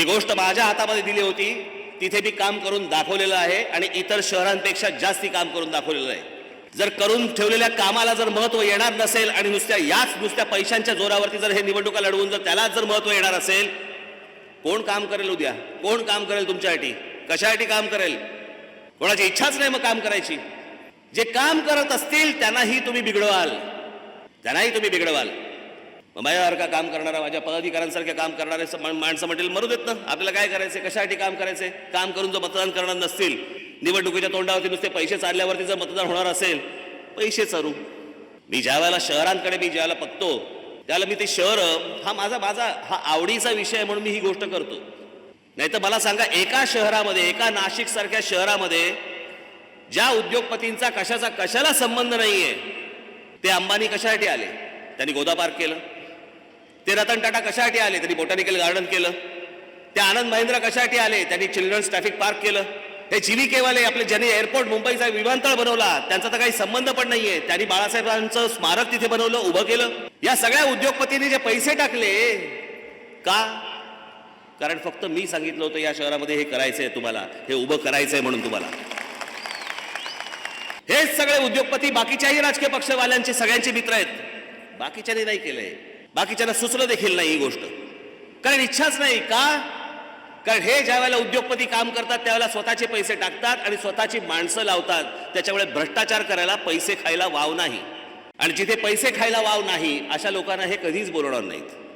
जी गोष्ट माझ्या हातामध्ये दिली होती तिथे मी काम करून दाखवलेलं आहे आणि इतर शहरांपेक्षा जास्ती काम करून दाखवलेलं आहे. जर करून ठेवलेल्या कामाला जर महत्त्व येणार नसेल आणि नुसत्या याच नुसत्या पैशांच्या जोरावरती जर हे निवडणुका लढवून जर त्यालाच जर महत्त्व येणार असेल कोण काम करेल उद्या? कोण काम करेल तुमच्यासाठी? कशासाठी काम करेल? कोणाची इच्छाच नाही मग काम करायची. जे काम करत असतील त्यांनाही तुम्ही बिघडवाल. त्यांनाही तुम्ही बिघडवाल. मग माझ्यासारखा काम करणारा माझ्या पदाधिकाऱ्यांसारखे काम करणारे माणसं म्हणतील मरू देत ना. आपल्याला काय करायचं कशासाठी काम करायचे काम करून जर मतदान करणार नसतील निवडणुकीच्या तोंडावरती नुसते पैसे चालल्यावरती जर मतदान होणार असेल पैसे चालू मी ज्या वेळेला शहरांकडे मी ज्यावेळेला बघतो त्यावेळेला मी ते शहर हा माझा माझा हा आवडीचा विषय आहे म्हणून मी ही गोष्ट करतो. नाही तर मला सांगा एका शहरामध्ये एका नाशिक सारख्या शहरामध्ये ज्या उद्योगपतींचा कशाचा कशाला संबंध नाही आहे ते अंबानी कशासाठी आले? त्यांनी गोदा पार्क केलं. ते रतन टाटा कशासाठी आले? त्यांनी बोटॅनिकल गार्डन केलं. ते आनंद महिंद्रा कशासाठी आले? त्यांनी चिल्ड्रन्स ट्रॅफिक पार्क केलं. हे जीव्हीकेवाले आपले ज्यांनी एअरपोर्ट मुंबईचा विमानतळ बनवला त्यांचा तर काही संबंध पण नाहीये. त्यांनी बाळासाहेबांचं स्मारक तिथे बनवलं उभं केलं. या सगळ्या उद्योगपतींनी जे पैसे टाकले का? कारण फक्त मी सांगितलं होतं या शहरामध्ये हे करायचंय तुम्हाला. हे उभं करायचंय म्हणून तुम्हाला. हेच सगळे उद्योगपती बाकीच्याही राजकीय पक्षवाल्यांचे सगळ्यांचे मित्र आहेत. बाकीच्यांनी नाही केलंय. बाकीच्यांना सुचलं देखील नाही ही गोष्ट. कारण इच्छाच नाही का? कारण हे ज्या वेळेला उद्योगपती काम करतात त्यावेळेला स्वतःचे पैसे टाकतात आणि स्वतःची माणसं लावतात. त्याच्यामुळे भ्रष्टाचार करायला पैसे खायला वाव नाही. आणि जिथे पैसे खायला वाव नाही अशा लोकांना हे कधीच बोलवणार नाहीत.